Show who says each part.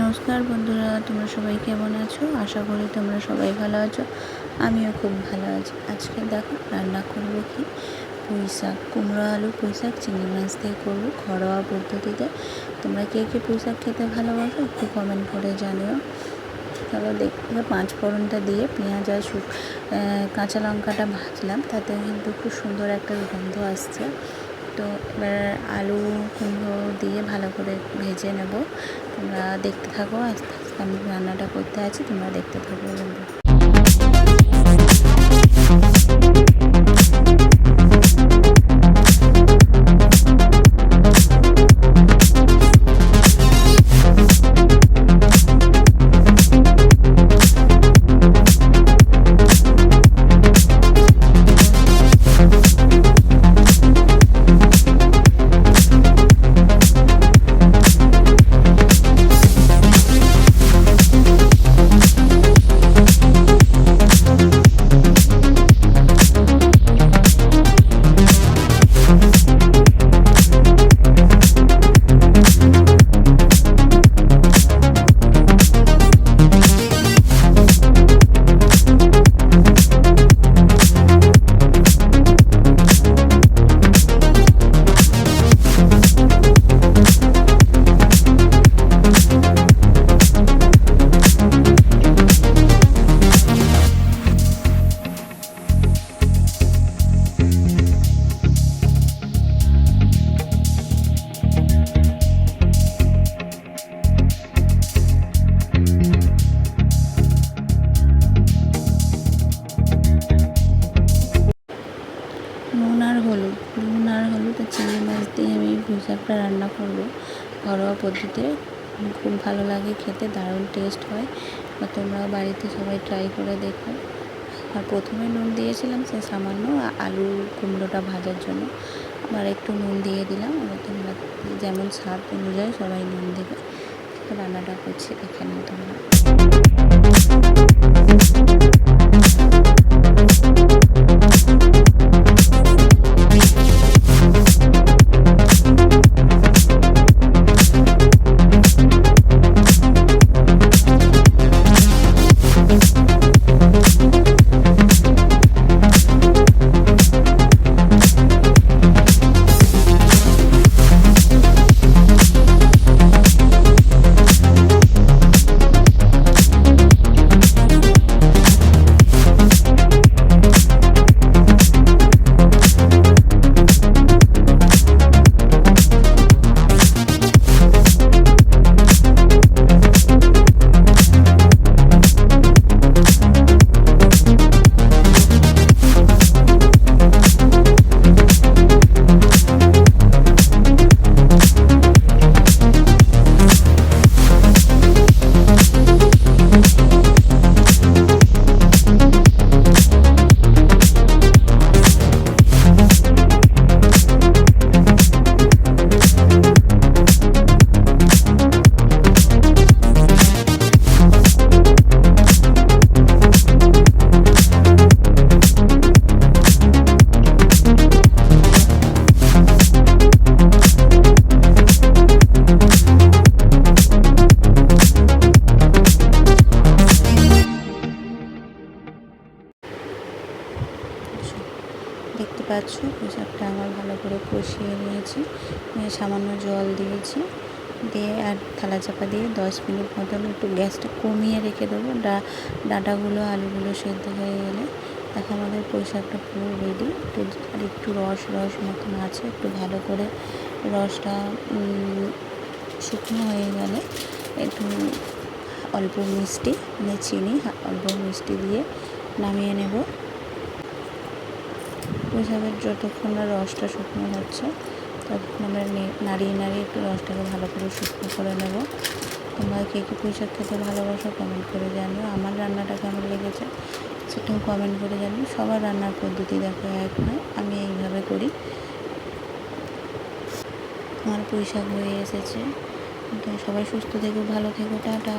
Speaker 1: নমস্কার বন্ধুরা, তোমরা সবাই কেমন আছো? আশা করি তোমরা সবাই ভালো আছো। আমিও খুব ভালো আছি। আজকে দেখো, রান্না করব কি? পুঁই শাক, কুমড়ো আলু, পুঁই শাক, চিংড়ি মাছ দিয়ে করব ঘরোয়া পদ্ধতিতে। তোমরা কে কে পুঁই শাক খেতে ভালোবাসো একটু কমেন্ট করে জানিও। চলো দেখতে পাঁচ ফোড়নটা দিয়ে পেঁয়াজ আর শুক কাঁচা লঙ্কাটা ভাজলাম। তাতে কিন্তু খুব সুন্দর একটা গন্ধ আসছে। তো এবার আলু, কুমড়ো দিয়ে ভালো করে ভেজে নেব। তোমরা দেখতে থাকো আস্তে আস্তে আমি রান্নাটা করতে আছি, তোমরা দেখতে থাকো। আমি একটা রান্না করব ঘরোয়া পদ্ধতিতে খুব ভালো লাগে খেতে, দারুণ টেস্ট হয়। বা তোমরাও বাড়িতে সবাই ট্রাই করে দেখো। আর প্রথমে নুন দিয়েছিলাম, সে সামান্য আলু কুমড়োটা ভাজার জন্য। আবার একটু নুন দিয়ে দিলাম তোমরা যেমন স্বাদ অনুযায়ী সবাই নুন দেবে। রান্নাটা করছি দেখে নিও তোমরা। পাচ্ছ পোশাকটা আমার ভালো করে কষিয়ে নিয়েছি। সামান্য জল দিয়েছি। দিয়ে আর থালা চাপা দিয়ে দশ মিনিট মতন একটু গ্যাসটা কমিয়ে রেখে দেবো। ডা, ডাঁটাগুলো, আলুগুলো সেদ্ধ হয়ে গেলে দেখো আমাদের পোশাকটা পুরো রেডি একটু, আর একটু রস রস মতন আছে, একটু ভালো করে রসটা শুকনো হয়ে গেলে একটু অল্প মিষ্টি মানে চিনি, অল্প মিষ্টি দিয়ে নামিয়ে নেব। শাকের যতক্ষণ না রসটা শুকনো হচ্ছে, ততক্ষণ আমরা নাড়িয়ে নাড়িয়ে একটু রসটাকে ভালো করে শুকনো করে নেব। তোমরা কে কী পুঁই শাক খেতে ভালোবাসো কমেন্ট করে জানিও। আমার রান্নাটা কেমন লেগেছে সেটাও কমেন্ট করে জানিও। সবার রান্নার পদ্ধতি দেখো এক নয়, আমি এইভাবে করি। আমার পুঁই শাক হয়ে এসেছে। সবাই সুস্থ থেকো, ভালো থেকো, টাটা।